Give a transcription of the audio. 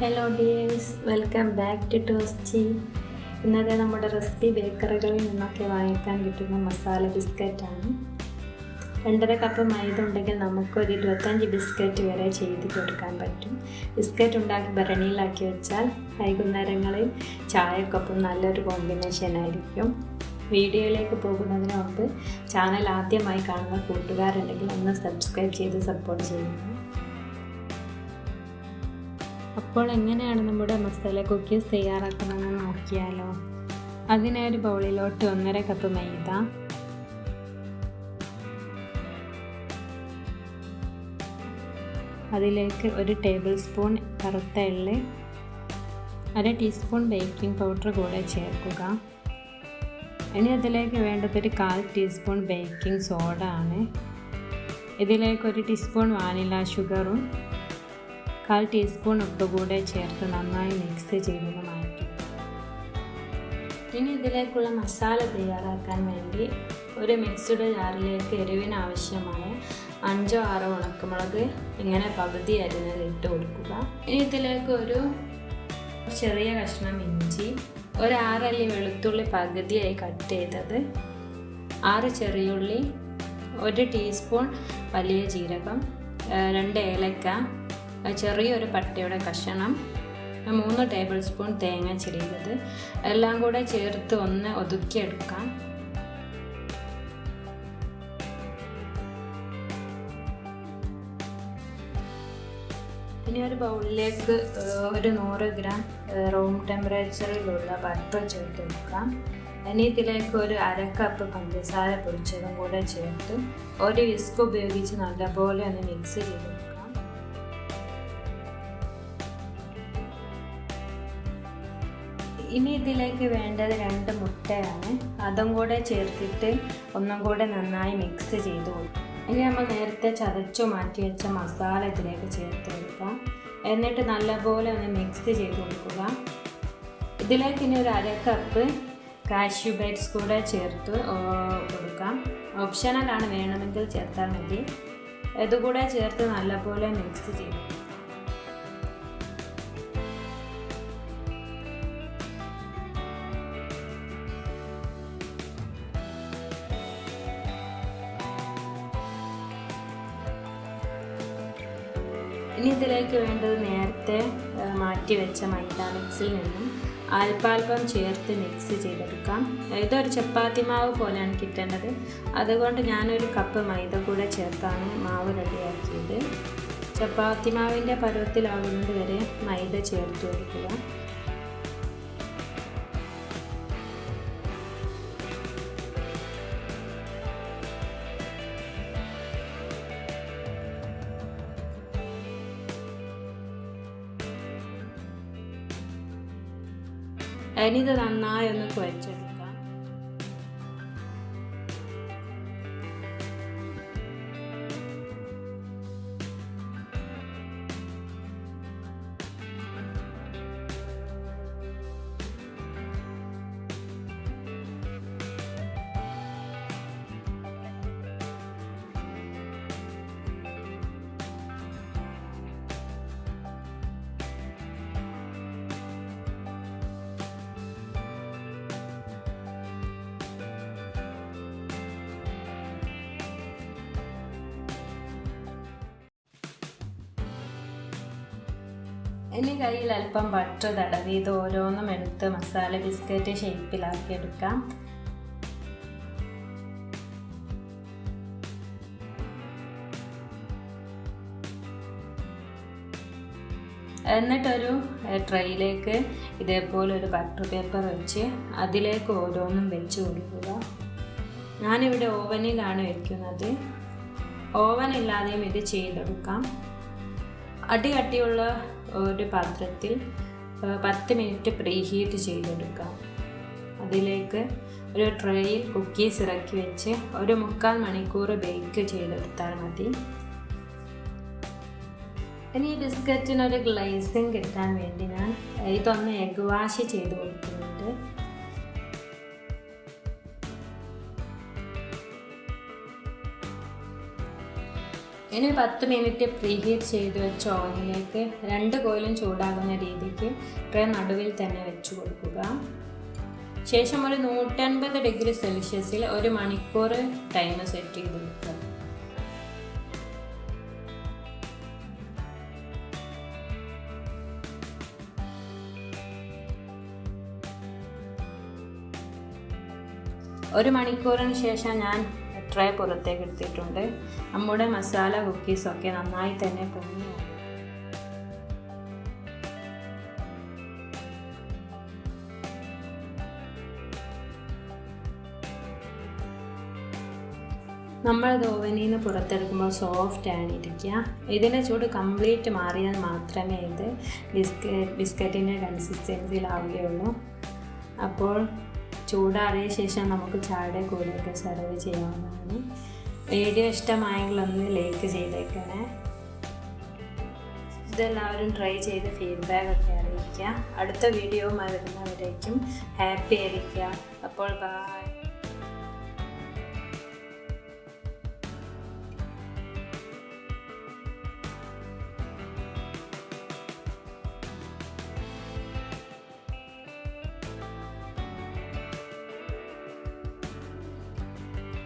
Hello dears welcome back to toasty ഇന്നത്തെ നമ്മുടെ recipe ബേക്കറികളിൽ നിന്നൊക്കെ വാങ്ങിക്കാൻ കിട്ടുന്ന മസാല ബിസ്ക്കറ്റാണ് രണ്ടര കപ്പ് മൈദ ഉണ്ടെങ്കിൽ നമുക്കൊരു ഇരുപത്തഞ്ച് ബിസ്ക്കറ്റ് വരെ ചെയ്ത് കൊടുക്കാൻ പറ്റും. ബിസ്ക്കറ്റ് ഉണ്ടാക്കി ഭരണിയിലാക്കി വെച്ചാൽ വൈകുന്നേരങ്ങളിൽ ചായക്കൊപ്പം നല്ലൊരു കോമ്പിനേഷൻ ആയിരിക്കും. വീഡിയോയിലേക്ക് പോകുന്നതിന് മുമ്പ് ചാനൽ ആദ്യമായി കാണുന്ന കൂട്ടുകാരുണ്ടെങ്കിൽ ഒന്ന് സബ്സ്ക്രൈബ് ചെയ്ത് സപ്പോർട്ട് ചെയ്യുന്നു അപ്പോൾ എങ്ങനെയാണ് നമ്മുടെ മസാല കുക്കീസ് തയ്യാറാക്കുന്നതെന്ന് നോക്കിയാലോ? അതിനായി ഒരു ബൗളിലോട്ട് ഒന്നര കപ്പ് മൈദ. അതിലേക്ക് ഒരു ടേബിൾ സ്പൂൺ കറുത്ത എള്ള്. അര ടീസ്പൂൺ ബേക്കിംഗ് പൗഡർ കൂടെ ചേർക്കുക. ഇനി അതിലേക്ക് വേണ്ടത് ഒരു കാൽ ടീസ്പൂൺ ബേക്കിംഗ് സോഡ ആണ്. ഇതിലേക്ക് ഒരു ടീസ്പൂൺ വാനില ഷുഗറും കാൽ ടീസ്പൂൺ ഉപ്പ് കൂടെ ചേർത്ത് നന്നായി മിക്സ് ചെയ്തത് മാറ്റി. ഇനി ഇതിലേക്കുള്ള മസാല തയ്യാറാക്കാൻ വേണ്ടി ഒരു മിക്സ്ഡ് ജാറിലേക്ക് എരിവിന് ആവശ്യമായ അഞ്ചോ ആറോ ഉണക്കമുളക് ഇങ്ങനെ പകുതി അരിഞ്ഞത് ഇട്ട് കൊടുക്കുക. ഇനി ഇതിലേക്ക് ഒരു ചെറിയ കഷ്ണം ഇഞ്ചി ഒരു ആറല്ലി വെളുത്തുള്ളി പകുതിയായി കട്ട് ചെയ്തത് ആറ് ചെറിയുള്ളി ഒരു ടീസ്പൂൺ വലിയ ജീരകം രണ്ട് ഏലക്ക ചെറിയൊരു പട്ടയുടെ കഷണം മൂന്ന് ടേബിൾ സ്പൂൺ തേങ്ങ ചിരിയത് എല്ലാം കൂടെ ചേർത്ത് ഒന്ന് ഒതുക്കിയെടുക്കാം. ഇനി ഒരു ബൗളിലേക്ക് ഒരു നൂറ് ഗ്രാം റൂം ടെമ്പറേച്ചറിലുള്ള ബട്ടർ ചേർത്ത് കൊടുക്കാം. ഇനി ഇതിലേക്ക് ഒരു അര കപ്പ് പഞ്ചസാര പൊടിച്ചതും കൂടെ ചേർത്ത് ഒരു വിസ്ക് ഉപയോഗിച്ച് നല്ലപോലെ ഒന്ന് മിക്സ് ചെയ്ത് ഇനി ഇതിലേക്ക് വേണ്ടത് രണ്ട് മുട്ടയാണ്. അതും കൂടെ ചേർത്തിട്ട് ഒന്നും കൂടെ നന്നായി മിക്സ് ചെയ്ത് കൊടുക്കും. ഇനി നമ്മൾ നേരത്തെ ചതച്ചു മാറ്റി വെച്ച മസാല ഇതിലേക്ക് ചേർത്ത് കൊടുക്കാം. എന്നിട്ട് നല്ലപോലെ ഒന്ന് മിക്സ് ചെയ്ത് കൊടുക്കുക. ഇതിലേക്ക് ഇനി ഒരു അര കപ്പ് കാഷ്യൂ ബൈറ്റ്സ് കൂടെ ചേർത്ത് കൊടുക്കാം. ഓപ്ഷണലാണ് വേണമെങ്കിൽ ചേർത്താൽ മതി. ഇതുകൂടെ ചേർത്ത് നല്ലപോലെ മിക്സ് ചെയ്യും ഇനി ഇതിലേക്ക് വേണ്ടത് നേരത്തെ മാറ്റി വെച്ച മൈദ മിക്സിൽ നിന്നും അല്പാൽപ്പം ചേർത്ത് മിക്സ് ചെയ്തെടുക്കാം. ഇതൊരു ചപ്പാത്തി മാവ് പോലെയാണ് കിട്ടേണ്ടത്. അതുകൊണ്ട് ഞാനൊരു കപ്പ് മൈദ കൂടെ ചേർത്താണ് മാവ് റെഡിയാക്കിയത്. ചപ്പാത്തി മാവിന്റെ പരുവത്തിലാകുന്നത് വരെ മൈദ ചേർത്ത് കൊടുക്കുക. ഇനി ഇത് നന്നായി ഒന്ന് കുഴച്ചെടുക്കാം ഇനി കയ്യിൽ അല്പം ബട്ടർ തടവി ഇത് ഓരോന്നും എടുത്ത് മസാല ബിസ്ക്കറ്റ് ഷേപ്പിലാക്കി എടുക്കാം. എന്നിട്ടൊരു ട്രെയിലേക്ക് ഇതേപോലെ ഒരു ബട്ടർ പേപ്പർ വെച്ച് അതിലേക്ക് ഓരോന്നും വെച്ച് കൊടുക്കുക ഞാനിവിടെ ഓവനിലാണ് വയ്ക്കുന്നത് ഓവൻ ഇല്ലാതെയും ഇത് ചെയ്തെടുക്കാം. അടി അടിയുള്ള ഒരു പാത്രത്തിൽ പത്ത് മിനിറ്റ് പ്രീ ഹീറ്റ് ചെയ്തെടുക്കാം. അതിലേക്ക് ഒരു ട്രേയിൽ കുക്കീസ് ഇറക്കി വെച്ച് ഒരു മുക്കാൽ മണിക്കൂർ ബേക്ക് ചെയ്തെടുത്താൽ മതി. ഇനി ഈ ബിസ്ക്കറ്റിനൊരു ഗ്ലേസിങ് കിട്ടാൻ വേണ്ടി ഞാൻ ഇതൊന്ന് എഗ് വാഷ് ചെയ്ത് കൊടുക്കുന്നുണ്ട്. ഇനി പത്ത് മിനിറ്റ് പ്രീഹീറ്റ് ചെയ്ത് വെച്ച ഓവനിലേക്ക് രണ്ട് കോയിലും ചൂടാകുന്ന രീതിക്ക് ട്രേ നടുവിൽ തന്നെ വെച്ച് കൊടുക്കുക. ശേഷം ഒരു നൂറ്റൻപത് ഡിഗ്രി സെൽഷ്യസിൽ ഒരു മണിക്കൂർ ടൈം സെറ്റ് ചെയ്ത് കൊടുക്കുക. ഒരു മണിക്കൂറിന് ശേഷം ഞാൻ ട്രേ പുറത്തേക്ക് എടുത്തിട്ടുണ്ട്. നമ്മുടെ മസാല കുക്കീസൊക്കെ നന്നായി തന്നെ പൊങ്ങി നമ്മൾ ഓവനിൽ നിന്ന് പുറത്തെടുക്കുമ്പോൾ സോഫ്റ്റ് ആണ് ഇരിക്കുക. ഇതിന്റെ ചൂട് കംപ്ലീറ്റ് മാറിയാൽ മാത്രമേ ഇത് ബിസ്ക്കറ്റ് ബിസ്ക്കറ്റിന്റെ കൺസിസ്റ്റൻസിയിലാവുകയുള്ളൂ അപ്പോൾ ചൂടാറിയ ശേഷം നമുക്ക് ചായയുടെ കൂടെയൊക്കെ സെർവ് ചെയ്യാവുന്നതാണ്. വീഡിയോ ഇഷ്ടമായെങ്കിൽ ഒന്ന് ലൈക്ക് ചെയ്തേക്കണേ. ഇതെല്ലാവരും ട്രൈ ചെയ്ത് ഫീഡ്ബാക്ക് ഒക്കെ അറിയിക്കുക. അടുത്ത വീഡിയോ വരുന്നവരേക്കും ഹാപ്പി ആയിരിക്കുക. അപ്പോൾ ബൈ